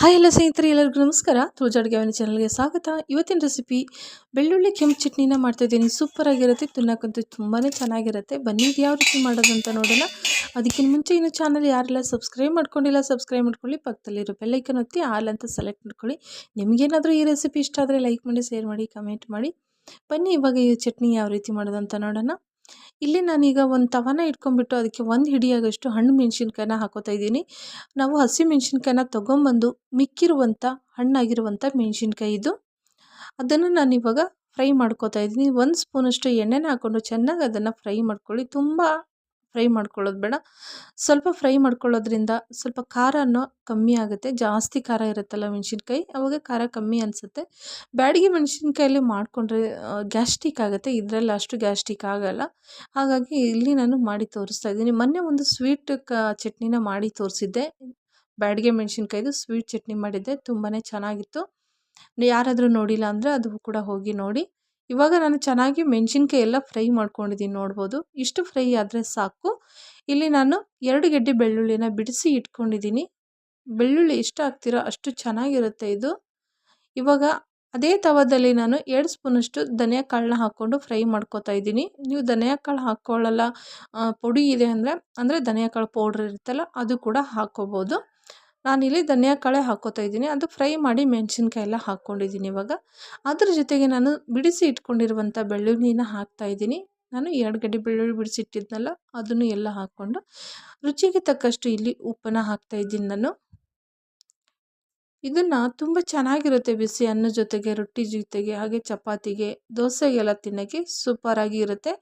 Hi ಎಲ್ಲ ಸ್ನೇಹಿತರೆ, ಎಲ್ಲರಿಗೂ ನಮಸ್ಕಾರ. ತುಳಜಾಡ್ಗೆ ಅವನ ಚಾನಲ್ಗೆ ಸ್ವಾಗತ. ಇವತ್ತಿನ ರೆಸಿಪಿ ಬೆಳ್ಳುಳ್ಳಿ, ಕೆಂಪು ಚಟ್ನಿನ ಸೂಪರ್ ಆಗಿರುತ್ತೆ, ತಿನ್ನೋಕ್ಕಂತೂ ತುಂಬಾ ಚೆನ್ನಾಗಿರುತ್ತೆ. ಬನ್ನಿ, ಇದು ಯಾವ ರೀತಿ ಮಾಡೋದು ಅಂತ ನೋಡೋಣ. ಅದಕ್ಕಿಂತ ಮುಂಚೆ ಇನ್ನು ಚಾನಲ್ ಯಾರೆಲ್ಲ ಸಬ್ಸ್ಕ್ರೈಬ್ ಮಾಡ್ಕೊಂಡಿಲ್ಲ ಸಬ್ಸ್ಕ್ರೈಬ್ ಮಾಡ್ಕೊಳ್ಳಿ. ಪಕ್ಕದಲ್ಲಿರೋ ಬೆಲ್ಲೈಕನ್ ಒತ್ತಿ, ಆಲ್ ಅಂತ ಸೆಲೆಕ್ಟ್ ಮಾಡ್ಕೊಳ್ಳಿ. ನಿಮಗೇನಾದರೂ ಈ ರೆಸಿಪಿ ಇಷ್ಟ ಆದರೆ ಲೈಕ್ ಮಾಡಿ ಶೇರ್ ಮಾಡಿ ಕಮೆಂಟ್ ಮಾಡಿ. ಬನ್ನಿ, ಇವಾಗ ಈ ಚಟ್ನಿ ಯಾವ ರೀತಿ ಮಾಡೋದು ಅಂತ ನೋಡೋಣ. ಇಲ್ಲಿ ನಾನೀಗ ಒಂದು ತವನ ಇಟ್ಕೊಂಡ್ಬಿಟ್ಟು ಅದಕ್ಕೆ ಒಂದು ಹಿಡಿಯಾಗಷ್ಟು ಹಣ್ಣು ಮೆಣಸಿನ್ಕಾಯಿನ ಹಾಕೋತಾ ಇದ್ದೀನಿ. ನಾವು ಹಸಿ ಮೆಣಸಿನ್ಕಾಯಿನ ತೊಗೊಂಬಂದು ಮಿಕ್ಕಿರುವಂಥ ಹಣ್ಣಾಗಿರುವಂಥ ಮೆಣಸಿನ್ಕಾಯಿ ಇದು. ಅದನ್ನು ನಾನಿವಾಗ ಫ್ರೈ ಮಾಡ್ಕೋತಾ ಇದ್ದೀನಿ. ಒಂದು ಸ್ಪೂನಷ್ಟು ಎಣ್ಣೆನ ಹಾಕ್ಕೊಂಡು ಚೆನ್ನಾಗಿ ಅದನ್ನು ಫ್ರೈ ಮಾಡ್ಕೊಳ್ಳಿ. ತುಂಬ ಫ್ರೈ ಮಾಡ್ಕೊಳ್ಳೋದು ಬೇಡ. ಸ್ವಲ್ಪ ಫ್ರೈ ಮಾಡ್ಕೊಳ್ಳೋದ್ರಿಂದ ಸ್ವಲ್ಪ ಖಾರ ಅನ್ನೋ ಕಮ್ಮಿ ಆಗುತ್ತೆ. ಜಾಸ್ತಿ ಖಾರ ಇರುತ್ತಲ್ಲ ಮೆಣಸಿನ್ಕಾಯಿ, ಅವಾಗ ಖಾರ ಕಮ್ಮಿ ಅನಿಸುತ್ತೆ. ಬ್ಯಾಡಿಗೆ ಮೆಣಸಿನ್ಕಾಯಲ್ಲಿ ಮಾಡಿಕೊಂಡ್ರೆ ಗ್ಯಾಸ್ಟ್ರಿಕ್ ಆಗುತ್ತೆ. ಇದರಲ್ಲಿ ಅಷ್ಟು ಗ್ಯಾಸ್ಟ್ರಿಕ್ ಆಗಲ್ಲ. ಹಾಗಾಗಿ ಇಲ್ಲಿ ನಾನು ಮಾಡಿ ತೋರಿಸ್ತಾ ಇದ್ದೀನಿ. ಮೊನ್ನೆ ಒಂದು ಸ್ವೀಟ್ ಕ, ಚಟ್ನಿನ ಮಾಡಿ ತೋರಿಸಿದ್ದೆ. ಬ್ಯಾಡಿಗೆ ಮೆಣಸಿನ್ಕಾಯ್ದು ಸ್ವೀಟ್ ಚಟ್ನಿ ಮಾಡಿದ್ದೆ. ತುಂಬಾ ಚೆನ್ನಾಗಿತ್ತು. ಯಾರಾದರೂ ನೋಡಿಲ್ಲ ಅಂದರೆ ಅದು ಕೂಡ ಹೋಗಿ ನೋಡಿ. ಇವಾಗ ನಾನು ಚೆನ್ನಾಗಿ ಮೆಣಸಿನ್ಕಾಯಿ ಎಲ್ಲ ಫ್ರೈ ಮಾಡ್ಕೊಂಡಿದ್ದೀನಿ ನೋಡ್ಬೋದು. ಇಷ್ಟು ಫ್ರೈ ಆದರೆ ಸಾಕು. ಇಲ್ಲಿ ನಾನು ಎರಡು ಗೆಡ್ಡೆ ಬೆಳ್ಳುಳ್ಳಿನ ಬಿಡಿಸಿ ಇಟ್ಕೊಂಡಿದ್ದೀನಿ. ಬೆಳ್ಳುಳ್ಳಿ ಎಷ್ಟು ಹಾಕ್ತೀರೋ ಅಷ್ಟು ಚೆನ್ನಾಗಿರುತ್ತೆ ಇದು. ಇವಾಗ ಅದೇ ತವದಲ್ಲಿ ನಾನು ಎರಡು ಸ್ಪೂನಷ್ಟು ಧನಿಯಾ ಕಾಳನ್ನ ಹಾಕ್ಕೊಂಡು ಫ್ರೈ ಮಾಡ್ಕೋತಾ ಇದ್ದೀನಿ. ನೀವು ಧನಿಯಾ ಕಾಳು ಹಾಕ್ಕೊಳ್ಳಲ್ಲ ಪುಡಿ ಇದೆ ಅಂದರೆ ಅಂದರೆ ಧನಿಯಾ ಕಾಳು ಪೌಡ್ರ್ ಇರುತ್ತಲ್ಲ ಅದು ಕೂಡ ಹಾಕ್ಕೋಬೋದು. ನಾನಿಲ್ಲಿ ಧನಿಯಾ ಕಾಳೆ ಹಾಕ್ಕೋತಾ ಇದ್ದೀನಿ. ಅದು ಫ್ರೈ ಮಾಡಿ ಮೆಣಸಿನ್ಕಾಯಿ ಎಲ್ಲ ಹಾಕ್ಕೊಂಡಿದ್ದೀನಿ ಇವಾಗ. ಅದ್ರ ಜೊತೆಗೆ ನಾನು ಬಿಡಿಸಿ ಇಟ್ಕೊಂಡಿರುವಂಥ ಬೆಳ್ಳುಳ್ಳಿನ ಹಾಕ್ತಾ ಇದ್ದೀನಿ. ನಾನು ಎರಡು ಗಡ್ಡೆ ಬೆಳ್ಳುಳ್ಳಿ ಬಿಡಿಸಿಟ್ಟಿದ್ನಲ್ಲ, ಅದನ್ನು ಎಲ್ಲ ಹಾಕ್ಕೊಂಡು ರುಚಿಗೆ ತಕ್ಕಷ್ಟು ಇಲ್ಲಿ ಉಪ್ಪನ್ನು ಹಾಕ್ತಾ ಇದ್ದೀನಿ ನಾನು. ಇದನ್ನು ತುಂಬ ಚೆನ್ನಾಗಿರುತ್ತೆ ಬಿಸಿ ಅನ್ನ ಜೊತೆಗೆ, ರೊಟ್ಟಿ ಜೊತೆಗೆ, ಹಾಗೆ ಚಪಾತಿಗೆ, ದೋಸೆಗೆಲ್ಲ ತಿನ್ನೋಕ್ಕೆ ಸೂಪರಾಗಿ ಇರುತ್ತೆ.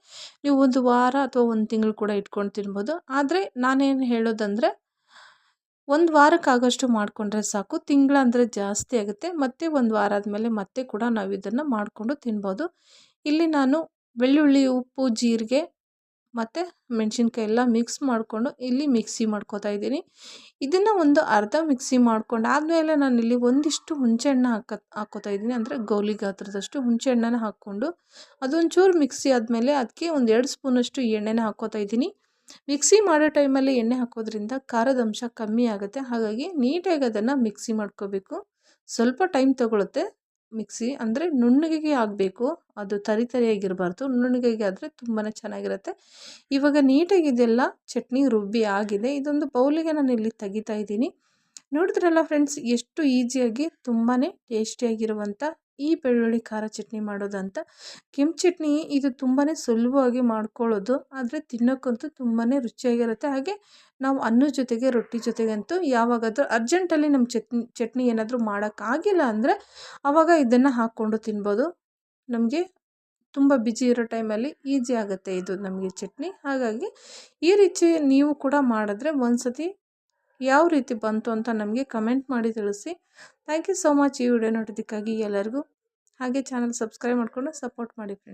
ನೀವು ಒಂದು ವಾರ ಅಥವಾ ಒಂದು ತಿಂಗಳು ಕೂಡ ಇಟ್ಕೊಂಡು ತಿನ್ಬೋದು. ಆದರೆ ನಾನೇನು ಹೇಳೋದಂದರೆ ಒಂದು ವಾರಕ್ಕಾಗೋಷ್ಟು ಮಾಡಿಕೊಂಡ್ರೆ ಸಾಕು. ತಿಂಗಳಂದರೆ ಜಾಸ್ತಿ ಆಗುತ್ತೆ. ಮತ್ತೆ ಒಂದು ವಾರ ಆದಮೇಲೆ ಮತ್ತೆ ಕೂಡ ನಾವು ಇದನ್ನು ಮಾಡಿಕೊಂಡು ತಿನ್ಬೋದು. ಇಲ್ಲಿ ನಾನು ಬೆಳ್ಳುಳ್ಳಿ, ಉಪ್ಪು, ಜೀರಿಗೆ ಮತ್ತು ಮೆಣಸಿನ್ಕಾಯಿ ಎಲ್ಲ ಮಿಕ್ಸ್ ಮಾಡಿಕೊಂಡು ಇಲ್ಲಿ ಮಿಕ್ಸಿ ಮಾಡ್ಕೋತಾ ಇದ್ದೀನಿ. ಇದನ್ನು ಒಂದು ಅರ್ಧ ಮಿಕ್ಸಿ ಮಾಡ್ಕೊಂಡು ಆದಮೇಲೆ ನಾನು ಇಲ್ಲಿ ಒಂದಿಷ್ಟು ಹುಣಸೆಹಣ್ಣು ಹಾಕ ಹಾಕೋತಾ ಇದ್ದೀನಿ. ಅಂದರೆ ಗೌಲಿ ಗಾತ್ರದಷ್ಟು ಹುಣಸೆಹಣ್ಣನ ಹಾಕ್ಕೊಂಡು ಅದೊಂಚೂರು ಮಿಕ್ಸಿ ಆದಮೇಲೆ ಅದಕ್ಕೆ ಒಂದು ಎರಡು ಸ್ಪೂನಷ್ಟು ಎಣ್ಣೆನ ಹಾಕ್ಕೋತಾ ಇದ್ದೀನಿ. ಮಿಕ್ಸಿ ಮಾಡೋ ಟೈಮಲ್ಲಿ ಎಣ್ಣೆ ಹಾಕೋದ್ರಿಂದ ಖಾರದ ಅಂಶ ಕಮ್ಮಿ ಆಗುತ್ತೆ. ಹಾಗಾಗಿ ನೀಟಾಗಿ ಅದನ್ನು ಮಿಕ್ಸಿ ಮಾಡ್ಕೋಬೇಕು. ಸ್ವಲ್ಪ ಟೈಮ್ ತೊಗೊಳುತ್ತೆ ಮಿಕ್ಸಿ. ಅಂದರೆ ನುಣ್ಣಗೆ ಆಗಬೇಕು. ಅದು ತರಿ ತರಿಯಾಗಿರಬಾರ್ದು. ನುಣ್ಣಗೆ ಆದರೆ ತುಂಬಾ ಚೆನ್ನಾಗಿರುತ್ತೆ. ಇವಾಗ ನೀಟಾಗಿ ಇದೆಲ್ಲ ಚಟ್ನಿ ರುಬ್ಬಿ ಆಗಿದೆ. ಇದೊಂದು ಬೌಲಿಗೆ ನಾನು ಇಲ್ಲಿ ತೆಗಿತಾ ಇದ್ದೀನಿ. ನೋಡಿದ್ರಲ್ಲ ಫ್ರೆಂಡ್ಸ್, ಎಷ್ಟು ಈಸಿಯಾಗಿ ತುಂಬಾ ಟೇಸ್ಟಿಯಾಗಿರುವಂಥ ಈ ಬೆಳ್ಳುಳ್ಳಿ ಖಾರ ಚಟ್ನಿ ಮಾಡೋದಂತ, ಕೆಂಪು ಚಟ್ನಿ ಇದು ತುಂಬಾ ಸುಲಭವಾಗಿ ಮಾಡ್ಕೊಳ್ಳೋದು, ಆದರೆ ತಿನ್ನೋಕ್ಕಂತೂ ತುಂಬಾ ರುಚಿಯಾಗಿರುತ್ತೆ. ಹಾಗೆ ನಾವು ಅನ್ನದ ಜೊತೆಗೆ, ರೊಟ್ಟಿ ಜೊತೆಗಂತೂ ಯಾವಾಗಾದರೂ ಅರ್ಜೆಂಟಲ್ಲಿ ನಮ್ಮ ಚಟ್ನಿ ಚಟ್ನಿ ಏನಾದರೂ ಮಾಡೋಕ್ಕಾಗಿಲ್ಲ ಅಂದರೆ ಆವಾಗ ಇದನ್ನು ಹಾಕ್ಕೊಂಡು ತಿನ್ಬೋದು. ನಮಗೆ ತುಂಬ ಬಿಜಿ ಇರೋ ಟೈಮಲ್ಲಿ ಈಸಿ ಆಗುತ್ತೆ ಇದು ನಮಗೆ ಚಟ್ನಿ. ಹಾಗಾಗಿ ಈ ರೀತಿ ನೀವು ಕೂಡ ಮಾಡಿದ್ರೆ ಒಂದು ಸತಿ ಯಾವ ರೀತಿ ಬಂತು ಅಂತ ನಮಗೆ ಕಮೆಂಟ್ ಮಾಡಿ ತಿಳಿಸಿ. ಥ್ಯಾಂಕ್ ಯು ಸೋ ಮಚ್ ಈ ವಿಡಿಯೋ ನೋಡೋದಕ್ಕಾಗಿ ಎಲ್ಲರಿಗೂ. ಹಾಗೆ ಚಾನಲ್ ಸಬ್ಸ್ಕ್ರೈಬ್ ಮಾಡಿಕೊಂಡು ಸಪೋರ್ಟ್ ಮಾಡಿ ಫ್ರೆಂಡ್ಸ್